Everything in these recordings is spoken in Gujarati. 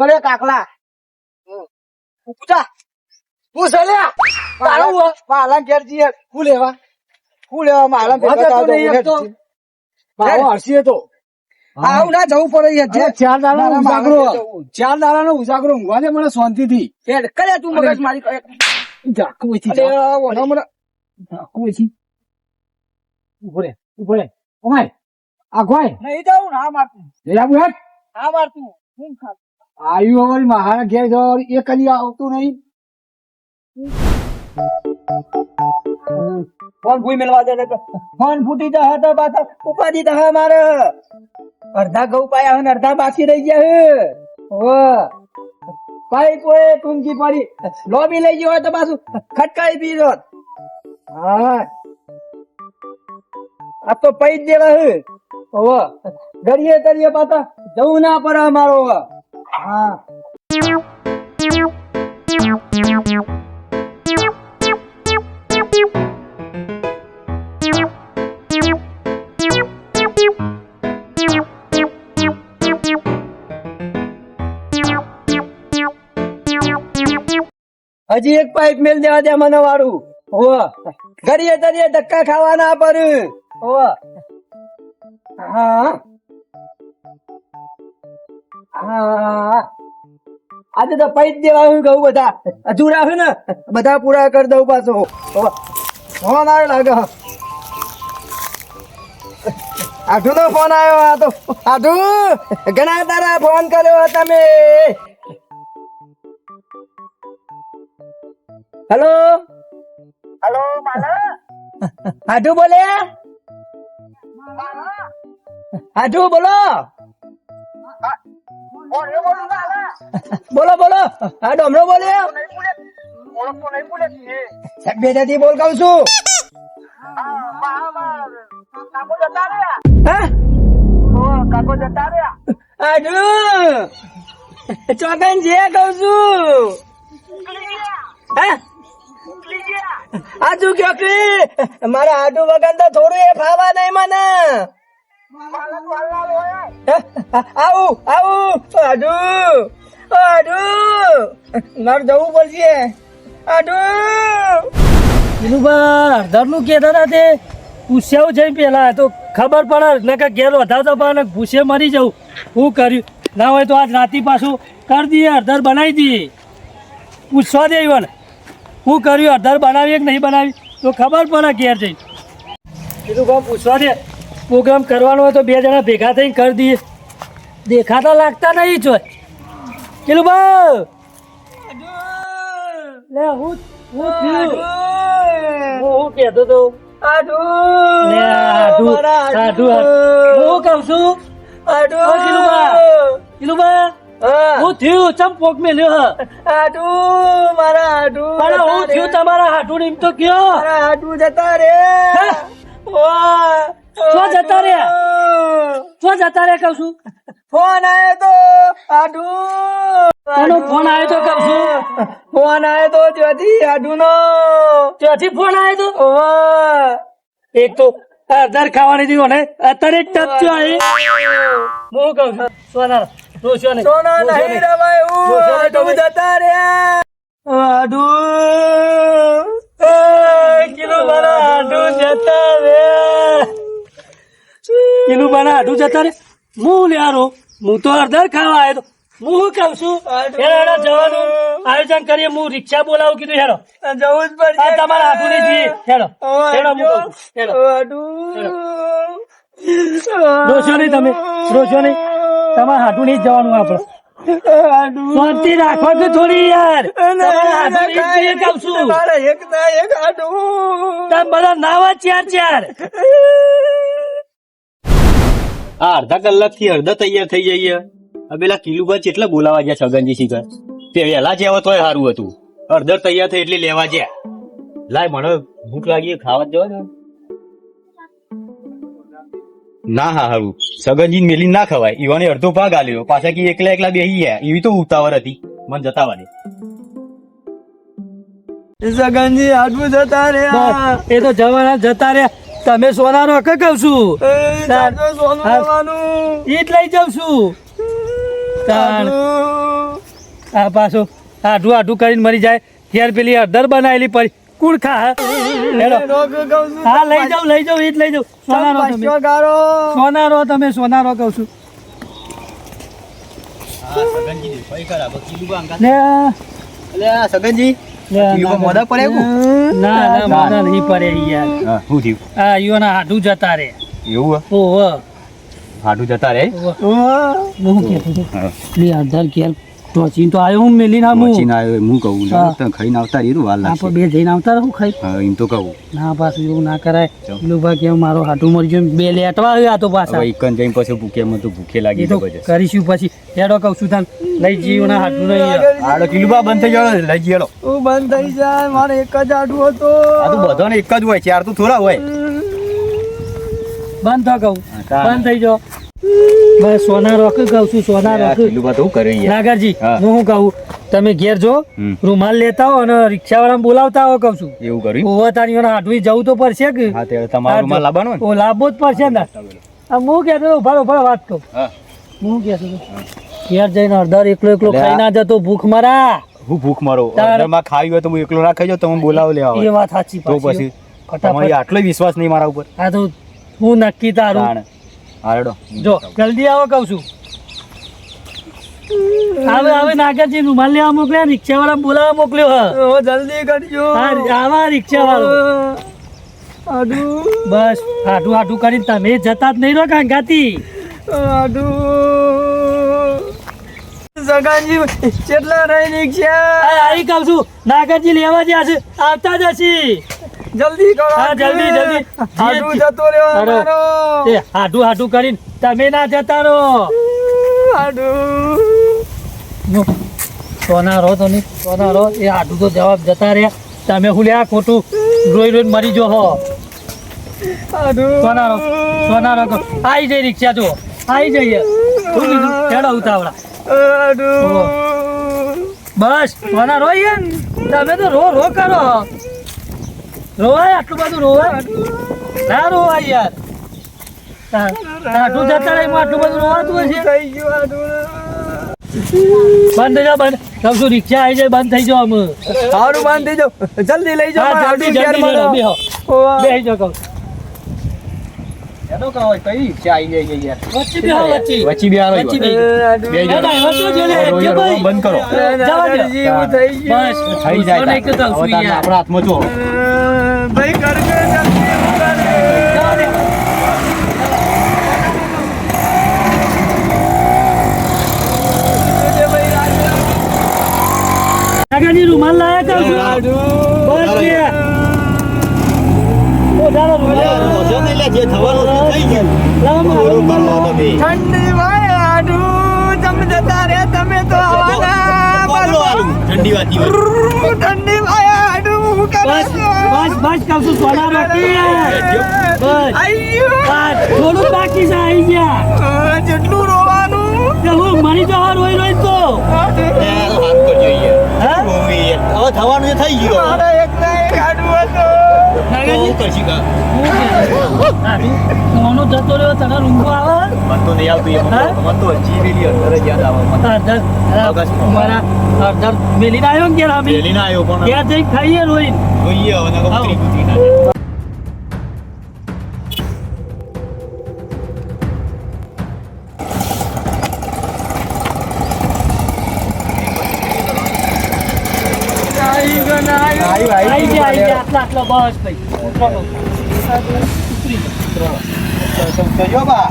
કરે કાકલા. પૂછા. પૂછ લ્યા તારું માલા ઘેર જઈએ હું. લેવા? હું લેવા? માલા ભેગા વાંધો થવા નહીં દઉં. એક તો. મારો હરસીએ તો આવું ના જવું પડે યાર. ચાર દાડાનો ઉજાગરો. મારા જવું. ચાર ઉજાગરો ઊંઘવા દે મને શાંતિથી. યાર, કરે તું મગજ મારી કરે. ઝાકુ અહીંથી અરે, જા. ઓલા મને- ઝાકુ અહીંથી. ઊભો રે ઊભો રે. ઓમાય. આ ગોય નહીં જાઉં ના મારતું. ના મારતું. હું ખા આયુ હવે મારા ઘેર જવા એક કદી આવતું નહીં. ફોન ભૂઈ મેળવા દે. ફોન ફૂટી જશે તો પાછા ઉપાધિ થશે મારે. અડધા ઘઉં પાયા છે ને અડધા બાકી રહી ગયા હો. પાઈ કોઈ ટૂંકી પડી. લોબી લઈ ગયો હોય તો પાછું ખટકાઈ પી દો હા. આ તો પૈ જ દેવા હે. હો ગળીએ તળીએ પાછા જવું ના પડે મારો. હા. હજી એક પાઇપ મેલ દેવા દે મને વાળું. હો ઘડીએ તરીએ ધક્કા ખાવાના પર. હા હા. આજે તો પૈસ દેવા હું કહું બધા. અધૂરા છે ને બધા પૂરા કરી દઉં પાછો. ફોન આવ્યો લાગે. આઠુ નો ફોન આવ્યો આ તો. આઠુ ઘણા તારા ફોન કર્યો તમે. હેલો? હેલો આઠુ બોલે? આઠુ બોલો. બોલો બોલો હા ડોમરો બોલે. બેટાથી બોલ. કહું છું. ચોકન જે કહું છું. હા? આજુ કયો કે મારા આટુ વગર તો થોડું એ ફાવા નહીં મને. આવું આવું, આડુ આડુ. મારે જવું પડશે. આડુ. પેલું અડધરનું કહેતા હતા તે પૂછ્યા જઈને પેલા તો ખબર પડે ને કે ઘેર તો પણ ભૂસે મરી જવું. હું કર્યું? ના હોય તો આજ રાતે પાછું કરી દઈએ અડધર બનાવી દઈએ પૂછવા દે ઈવન. હું કર્યું અડધર બનાવી કે નહીં બનાવી? તો ખબર પડે ઘેર જઈને. કીધું કામ પૂછવા દે. પ્રોગ્રામ કરવાનો હોય તો બે જણા ભેગા થઈને કરી દઈએ. દેખાતા લાગતા નહીં જોય પેલું બા લે હું હું થયું? હું હું કહેતો તો. આડુ લે આડુ આડુ આડુ. હું કહું છું? આડુ ઓ કિલુબા કિલુબા હા. હું થયું? ચમ પોક મેલ્યો હ? આડુ મારા આડુ મારા હું થયું તમારા હાટું એમ તો કયો? મારા જતા રે. હે? શું જતા રે? તો જતા રે કઉ છું. ફોન આયો તો આઢુ કોનો ફોન આવ્યો તો કઉ છું? ફોન આયો તો ત્યાંથી આઢુ નો ત્યાંથી ફોન આવ્યો તો? એક તો અધર ખાવાની જીવો ને. અત્યારે ટચ્યો આવી હું કહું છું? સોના રોશો નહીં. સોના નહીં રવાય તમે. જતા રહ્યા. આઢુ કિલો મારા આઢુ જતા રે. કિલો બના હાડું જતા રે હું લ્યારો હું તો અડધર ખાવા આવ્યો તો. હું શું કહું છું? હેડો જવાનું. આયોજન કરીએ હું રિક્ષા બોલાવું કીધું હેડો. જવું જ પડશે. તમારા હાથું નહીં જઈએ. હેડો હેડો હું હેડો. રોશો નહીં તમે. રોશો નહીં. તમારા હાથું નહીં જવાનું આપણે. શાંતિ રાખો કે થોડી યાર. એક ના એક આડુ. બધા નાવા ચાર ચાર. આ અડધા કલાકથી અડધા તૈયાર થઈ જઈએ. આ પેલા કિલુભાઈ કેટલા બોલાવા ગયા છગનજી શિખર તે વહેલા જેવો તોય સારું હતું. અડધર તૈયાર થઈ એટલે લેવા ગયા. લાય મને ભૂખ લાગી ખાવા જ જવા ને. ના હા હારું. સગનજી મેલી ના ખવાય. ઈવાને અડધો ભાગ આલ્યો. પાછા કે એકલા એકલા બેહી ગયા. એવી તો ઉતાવળ હતી. મન જતા વાડે સગનજી આટલું જતા રે એ તો જવાના જતા રહ્યા. તમે સોનાનો હક કહું છું. સોનું હા. લેવાનું. ઈ જ લઈ જાઉં છું. તાણ. આ પાછું આઢું આઢું કરીને મરી જાય. ઘેર પેલી અડધર બનાવેલી પડી કુણ ખા હા? લઈ જાઉં લઈ જાઉં એ લઈ જાઉં. સોનારો તમે. સોનારો તમે સોનારો કહું છું. સગનજી. મોઢા પડે ના ના મોઢા નહીં પડે યાર. શું થયું? આ યુવાના હાડું જતા રે. એવું? ઓહો. હાડું જતા રે? હું. કે લે ટોચીને તો આવ્યો હું મેલીને આમ વચીને આવ્યો હું કહું તને ખાઈને આવતા રહ્યું વાર આપણે લાગશે. બે જઈને આવતા હું ખાઈ. હા એમ તો કહું. ના પાછું એવું ના કરાય. પેલું ભાઈ કેમ મારો હાટું મરી ગયું બે લેટવા આવ્યા તો પાછા. એકન જઈને પછી ભૂખે મને તો ભૂખે લાગી તો કરીશું પછી. હેડો કઉ છું તાન લઈ જીવ ના હાટું નહીં હાડો કિલુબા બંધ થઈ ગયો લઈ જઈએ બંધ થઈ જાય મારે એક જ આડું હતો. આ તો બધાને એક જ હોય ચાર તો થોડા હોય. બંધ થા કહું. બંધ થઈ જાઓ. બસ સોના રોક કહું છું સોના રોક. કિલુબા તો કરે નાગરજી હું. હું શું કહું? તમે ઘેર જો રૂમાલ લેતા હો અને રિક્ષાવાળાને બોલાવતા હો કહું છું. એવું કર્યું? ઓવા તારી હાટવી જવું તો પડશે કે? હા તે તમારું રૂમાલ લાવવાનો ને? ઓ લાવવો જ પડશે ને. આ હું કહેતો હતો, ઊભા ઊભા વાત કહું. હા હું હતો, ઘેર જઈને અડધર એકલો એકલો ખાઈ ના જતો ભૂખ મરા. હું ભૂખ મારો. તાર- ખાવી હોય તો હું એકલો ના ખાઈ જાઉં તમે બોલાવો લેવા એ વાત સાચી તો પછી. તમારી આટલો વિશ્વાસ નહીં મારા ઉપર. આ તો હું નક્કી તારું. હારડો જો જલ્દી આવો કહું છું. હવે હવે નાગરજી રૂમાલ લેવા મોકલ્યા રિક્ષા વાળા બોલાવા મોકલ્યો હા. જલ્દી કરજો. આવા રિક્ષા વાળો આડું. બસ હાટું હાટું કરીને તમે જતા જ નહીં રહો કાંગાથી. આડું સગાજી કેટલા રહી રિક્ષા આવી કહું છું. નાગરજી લેવા જ્યાં છે. આવતા જ હશી. જલ્દી કરો હા, જલ્દી, જલ્દી. હાડું જતો રહ્યો હાડો. એ હાટું કરીને તમે ના જતા રહો. સોના રહો તો નહીં સોના રહો. એ હાટું તો જવાબ જતા રહ્યા. તમે હું લ્યા ખોટું? રોઈ રોઈ મરી જો હો. સોના રહો સોના રહો. આવી જઈ રિક્ષા જો. આવી જઈએ. શું કીધું હેડો ઉતાવળા. બસ સોના રો યાર તમે તો રો રો કરો. રોવાય આટલું બધું રોવાય. ના રોવાય યાર. તાટું જતા રહે આટલું બધું રોવાતું હશે બંધ થઈ જાઓ બંધ. છું રિક્ષા આવી જાય બંધ થઈ જાઓ અમે હારું થઈ જાઓ. જલ્દી લઈ જાઓ જલ્દી જલ્દી. બેહો. ઓવા. બેહી જાઓ કહું કઈ રિક્ષા આવી જાય યાર વચ્ચે બેહો વચ્ચે વચ્ચે વચ્ચે બેહી આડું. બે તો જો. બંધ કરો. જવા દો. થઈ ગયું. બસ થઈ જાય એક છું હવે તારને યાર. આપણા હાથમાં જો ભાઈ કરજો જલ્દી જવા દે. કાકાજી રૂમાલ લાયા કહું બસ ગયું લાવો મારો રૂમાલ લાવો. ઠંડી તો. ઠંડી વાતી થોડું બાકી છે ગયા જેટલું રોવાનું તો થવાનું થઈ ગયું સોનો જતો રહ્યો તને રૂંગો આવે મન તો નહીં આવતું મન તો જીવેલી અંદર જ યાદ આવે. મારા અડધર મેલીને આવ્યો ને ઘેર અમે આવ્યો પણ ત્યાં જઈ ખાઈએ રોઈ જોઈએ હવે નકર ઉતરી ના ને આયો. આટલા આટલા બસ ભાઈ ઉતરો ઉતરી જાઓ. બા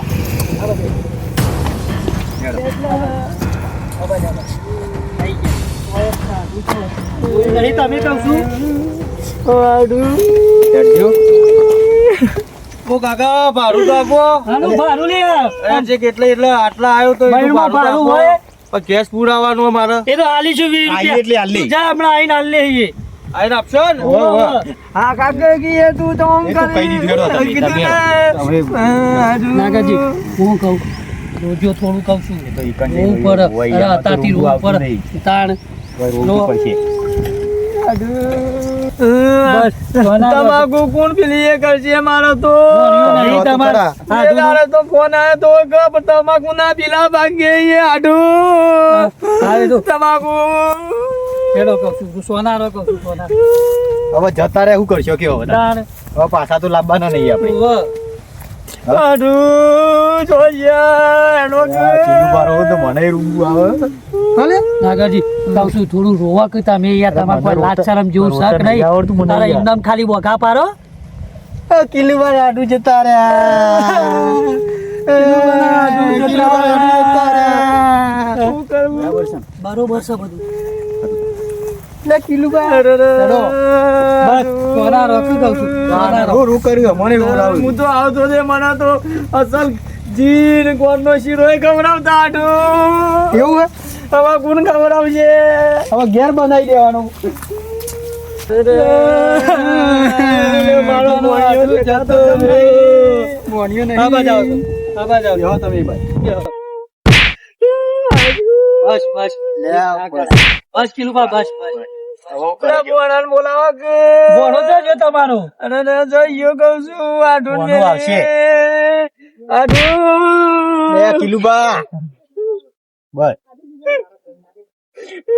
આવી ગયા. ઘરે તમે કહું છું ઓ કાકા ભાડું તો આપો આનું ભાડું લે એમ છે એટલે એટલે આટલા આવ્યો તો ભાડું. હોય? પણ ગેસ પુરાવાનો મારે એ તો આલી છું રૂપિયા. એટલે આલી જા હમણાં આઈને આલી લે એ. આઈને આપશો ને. હા કાકા કીએ તું તો આમ એ તો કહી દીધું નાગાજી હું કહું? રોજો થોડું કહું છું. તો ઈ કંઈ રોવું હોય, પડે હોય, અરે આમાં તો અતાથી રૂંગું રોવું આવતું પડે નહીં. તાણ તમાકુ કોણ પેલી એ કરશે? મારો તો. નહીં. તમારે તો ફોન આવ્યો તો કે તમાકુ ના પીલા ભાગે એ આડું તમાકુ. હેડો કહું છું સોના કહું છું સોના હવે જતા રહે શું કરશો? કેવો હવે પાછા તો લાવવાના નહીં આપણે. ઉવ્વ. જોયા એનો કે તો મને રૂંગું આવે. ભલે. નાગાજી કહું છું થોડું રોવા કે તમે યાર તમારે કોઈ લાજ શરમ જેવું શક નહીં તારા એકદમ ખાલી બોકા પારો કિલ્લી વાર આડું જતા રહ્યા. બરોબર છે બધું. લે કિલ્લું વાર બસ સોના રો કે છું સોના રો. રો રો કર્યું મને રોવડાવ્યું. હું તો આવતો છે મને તો અસલ જીન કોણનો શીરો ખવડાવતા આડું એવું હે હવે કોણ ખવડાવશે હવે ઘેર બનાવી દેવાનું મારો મોણિયો જતો નહીં. મોણિયો નહીં. આ બાજુ. આ બાજુ. તમે ભાઈ બસ બસ. બસ કિલો બસ બસ. પેલા મોણાને બોલાવો કે. ભણો તો જો તમારો. અને ને કહું છું આઢું મોણું ને. આવશે. આઢું. લે કિલુબા બસ.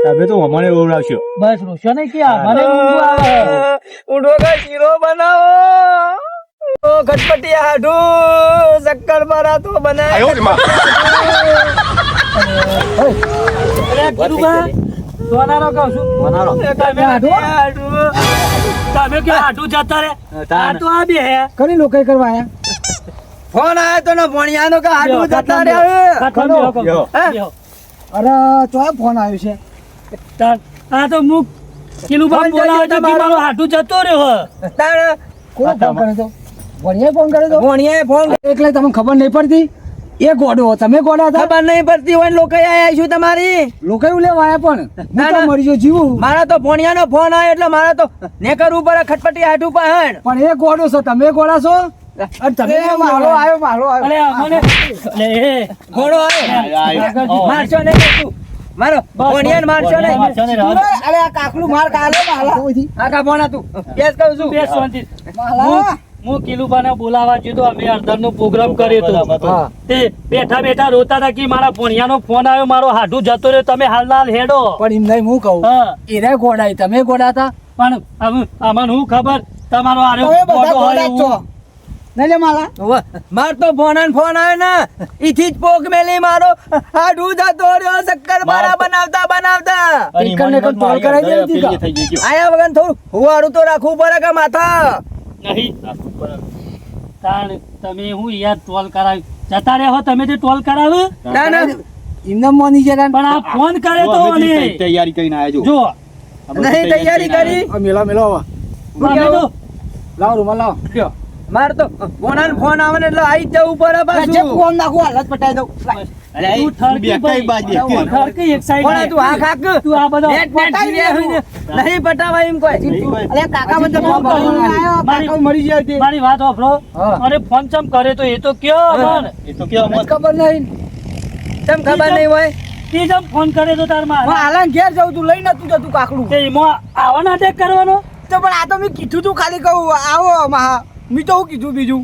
તમે તો મને રોવડાવશો બસ રોશો નહીં કે ઉડો કા શીરો બનાવો. ઓ ખટપટી શક્કર મારા તો બનાય. ફોન આવ્યો તો ને ભણિયાનો કે આઢું જતા. અરે ચો ફોન આવ્યો છે. આ તો મુક કિલુબા ફોન બોલાવે તો કે મારો હાટું જતો રહ્યો હે. તારે? ફોન કર્યો તો? ભણીએ ફોન કર્યો તો? ભણિયાએ ફોન એટલે તમને ખબર નહીં પડતી? એ ગોડો તમે ગોડા હતા? ખબર નહીં પડતી હોય લોકો આયા છું તમારી? લોકો એવું લેવા આયા પણ. ના, હું તો ના. મરી ગયો જીવું. મારા તો ભણિયાનો ફોન આવ્યો એટલે મારા તો નેકર ઉપર ખટપટી આઢું પહેણ પણ એ ગોડો છો તમે ગોડા છો? અને તમે મારો ગોડા. આવ્યો મારો અરે આવ્યો અરે એ ઘોડો આવ્યો. મારશો નહીં તું. મારો બસ, ભણિયાને મારશો ને. અરે આ કાકલું માર કાલે માલા. આખા ભણા તું. કેસ કહું છું. બે શાંતિ. માલા. હું- કિલુભાને બોલાવા જીધો અમે અડધરનો પ્રોગ્રામ કર્યો હતો. તે બેઠા બેઠા રોતા હતા કે મારા ભણિયાનો ફોન આવ્યો મારો હાડું જતો રહ્યો તમે હાલ હાલ હેડો. પણ એમ નહીં હું કહું એને ગોડાય તમે ગોડા હતા? પણ આમ- આમાં હું ખબર? તમારો આરે તમે હોય ગોડા જ છો. એવું. નહીં લે માલા. માર તો ફોન ફોન આવ્યો ને. ઈથી જ પોક મેલી મારો. હાડુ જતો રહ્યો શક્કર મારા બનાવતા બનાવતા. ટીકર ને કોલ થઈ ગઈ આયા વગર થોડું આડું તો રાખવું પડે કે માથા? નહીં. તાણ તમે હું યાર ટોલ કરાવી જતા રહ્યો તમે તે ટોલ કરાવ. ના ના એમને મોની જરા પણ આ ફોન કરે તો અમે તૈયારી કરીને આયા જો. નહીં તૈયારી કરી. મેલા મેલા આવા. લાવો રૂમાલ લાવ. માર તો ફોન ફોન આવે ને એટલે આવી જ જવું પડે પાછું. ફોન નાખું હાલત પટાઈ દઉં. તું. તું તું તો મારી- તે વાત. ફોન ચમ કરે તો એ તો કયો એ તો ખબર નહીં. તમ ખબર નહીં હોય? તે જેમ ફોન કરે તો તારમાં હું હાલાન ઘેર જવું તું લઈ નતું જતું કાકડું. તે એમાં આવા નાટક કરવાનો? તો પણ આ તો મેં કીધું તું ખાલી કહું આવો મહા મેં તો કીધું બીજું?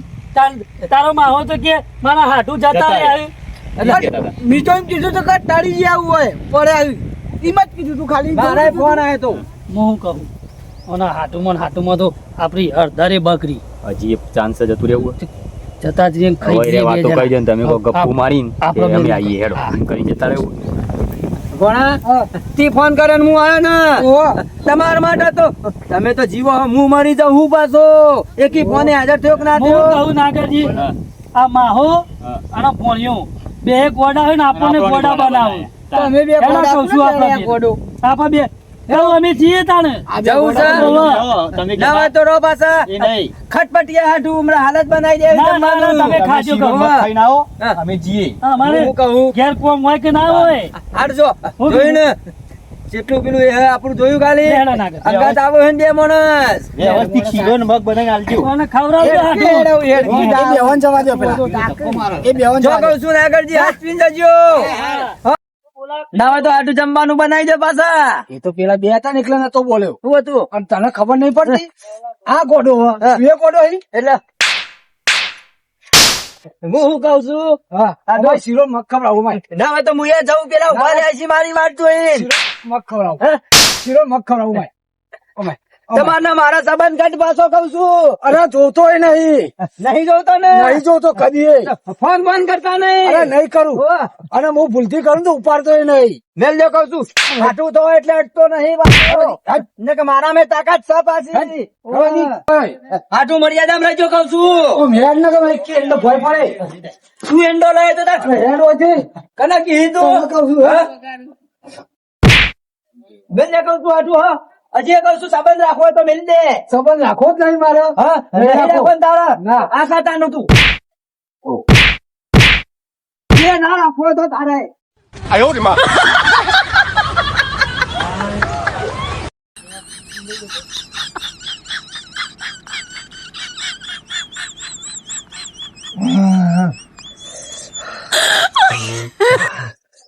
તારો માહો તો કે મારા હાટું જતા જતા રહ્યા રહ્યા. એટલે મેં તો એમ કીધું તો કે જ આવું હોય પડે આવી. એમ જ કીધું તું ખાલી. મારે ફોન આવ્યો તો. હું કહું? ઓના હાટુમાં હાટુમાં તો આપણી અડધારે બકરી. હજી એક ચાન્સ જ હતું રહેવું. જતા જઈએ ખાઈ જઈએ વાત તો કહી દે તમે કો ગપ્પુ મારીને આપણે અમે આવીએ હેડો. કરી જતા રહેવું. ગોણા તે ફોન કરે ને હું આવ્યો ને. તમારા માટે તો તમે તો જીવો હું મરી જાઉં હું પાછો? એકી ફોને હાજર થયો કે ના હું થયો? કહું નાગરજી આ માહો. અને પોણિયો. બે ગોડા હોય ને આપણને ગોડા બનાવો. તમે બે ગોડા કહું છું આપણે બે. ગોડું. આપણે બે. કહું અમે છીએ તાણે. જવું? આપો. જાઓ, તમે ના હોય તો રો પાછા. એ નહીં. ખટપટિયા હાટુ હમણાં હાલત બનાવી દે. ના, તમે ખાજો કહો. ખાઈને આવો. અમે જઈએ અમારે હું કહું. ઘેર કોમ હોય કે ના હોય? હાડજો. હું જોયું ને જેટલું પેલું એ આપણું જોયું ખાલી? અંગાત આવો હે બે માણસ. વ્યવસ્થિત શીરો ને મગ બનાવી આલજો કોને ખવડાવજો હાટું હેડો, હેડ, એ જવા દો પેલા. એ બેવન જો કહું છું નાગરજી હાથ પીન જજો દાવા તો આટલું જમવાનું બનાવી દે પાછા. એ તો પેલા બે હતા ને એટલે નતો બોલ્યો. શું હતું? અને તને ખબર નહીં પડતી? આ ગોડો એ હા. બે ગોડો એટલે હું શું કઉ છું? હા. શીરો મગ ખવડાવું માય ના હોય તો હું એ જઉં પેલા ઊભા રહ્યા છે મારી વાત જોઈ એ. મગ ખવડાવું હે? શીરો મગ ખવડાવું ઓમાય તમારા મારા સંબંધ કાઢ પાછો કઉ છું. અરે જોતો નહીં. નહીં જોતો ને? નહીં જોતો કદી. ફોન ફોન કરતા અરે નહીં નહીં કરું અને હું ભૂલથી કરું તો ઉપાડતો નહીં. મેલ જો કઉ છું. હાટું. તો એટલે અટતો નહીં કે મારા મેં તાકાત છે પાછી. નહીં. હાટું મર્યાદા રહેજો કઉ છું. ઓ મેળ ન કે એટલો ભય પડે. તું એંડો લઈ તો હેડ છે કને કીધું? કઉ કહું છું, હે? બેન ને કહું છું હાટું હા હજી કહું છું સંબંધ રાખવો હોય તો મેલ દે સંબંધ રાખવો જ નહીં મારે હા નહીં નહીં રાખવો. રાખવો ને તારા ના. આ ખાતાનું તું એ ના રાખવો હોય તો તારે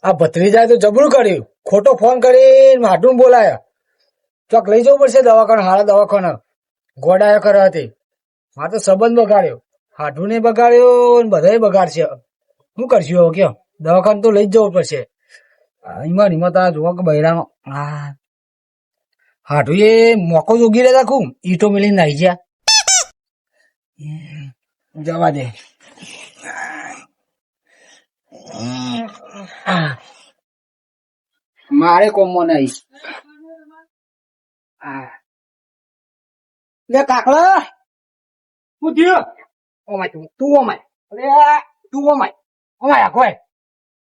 આ ભત્રીજાએ તો જબરું કર્યું. ખોટો ફોન કરીને માટું બોલાયા. ચોક લઈ જવું પડશે દવાખાના, હારા દવાખાના. ગોડાયો કરે હતી. મારે તો સંબંધ બગાડ્યો. હાડું નહીં બગાડ્યો ને બધાય બગાડશે. શું કરશું હવે કયો? દવાખાને તો લઈ જ જવું પડશે. હિમત હિંમત આ જોવા કે બૈરાનો. હા હાડું એ મોકો જોગી રહ્યા ખૂબ. ઈટો મેલીને નાઈ ગયા. જવા દે. મારે કોમો નહીં લે કાકડા. શું થયું? ઓમાય તું તું ઓમાય. અરે આ, તું ઓમાય. ઓમાય આ કોઈ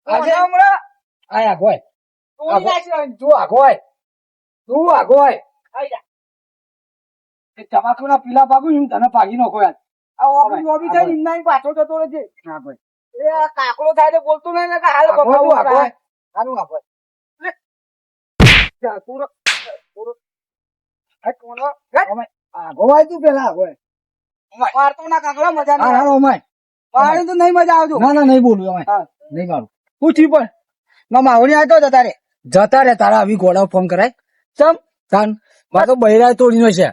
આજે? હમણાં આયા. કોઈ તું આ કોઈ તું આ કોઈ એ તમાકુના પીલા ને તને પાકી નાખો યાર. આ ઓબી ઓબી થઈ ઇન્ના પાછો જતો રહેજે. હા ભાઈ આ કાકડો થાય તો બોલતો નહીં ને હાલ બગાવું આ કોઈ હારું આ કોઈ લે જા પૂરો. પૂરો. હટ કોનો? હટ આ ગોવાય તું પેલા મારતો ના કાકડા મજા નહીં હા ઓમાય પાણી તો નહીં મજા આવજો ના ના નહીં બોલું ઓમાય નહીં મારું. પૂછી પણ. ના માવણી આતો જતા રે જતા રે તારા આવી ઘોડા ફોન કરાય. ચમ. તાન માર તો બૈરા તોડીનો છે.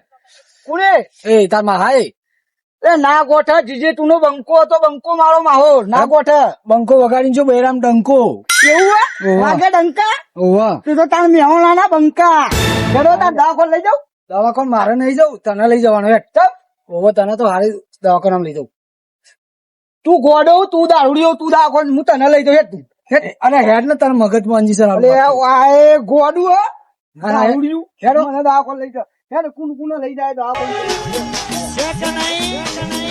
કોને એ તારમાં હાય. એ ના ગોઠ જીજે તું નો બંકો હતો બંકો મારો માહો ના ગોઠ. બંકો વગાડીને જો બૈરામ ડંકો. એવું વાગે ડંકા? ઓવા તું તો તાર મેહોણા ના બંકા. ચલો તાર દવાખાન લઈ જાઉં? દવાખાન મારે નહીં જવું તને લઈ જવાનું ચમ. ઓવો તને તો હારી દવાખાનામાં લઈ જાઉં તું ગોડો તું દારૂડિયો તું દવાખાન હું તને લઈ જાઉં હેઠ તું. અરે હેડ ને તારા મગજમાં અંજી સર અરે વાય ગોડું હે? દારૂડિયું. હેડ. મને દવાખાન લઈ જાઉં હેડ કુન કુન લઈ જાય દવાખાન. છે કે નહીં.